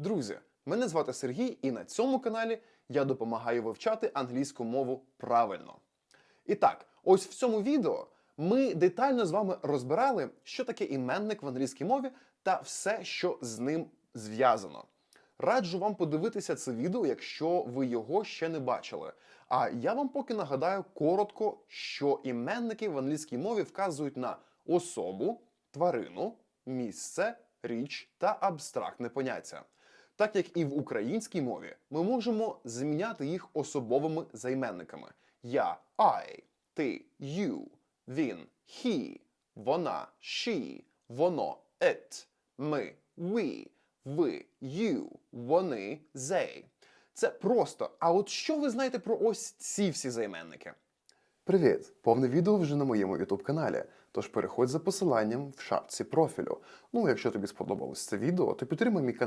Друзі, мене звати Сергій, і на цьому каналі я допомагаю вивчати англійську мову правильно. І так, ось в цьому відео ми детально з вами розбирали, що таке іменник в англійській мові та все, що з ним зв'язано. Раджу вам подивитися це відео, якщо ви його ще не бачили. А я вам поки нагадаю коротко, що іменники в англійській мові вказують на особу, тварину, місце, річ та абстрактне поняття. Так як і в українській мові, ми можемо зміняти їх особовими займенниками: я I, ти you, він he, вона she, воно it, ми we, ви you, вони they. Це просто. А от що ви знаєте про ось ці всі займенники? Привіт! Повне відео вже на моєму youtube каналі. Тож переходь за посиланням в шапці профілю. Ну, якщо тобі сподобалось це відео, то підтримай мій канал.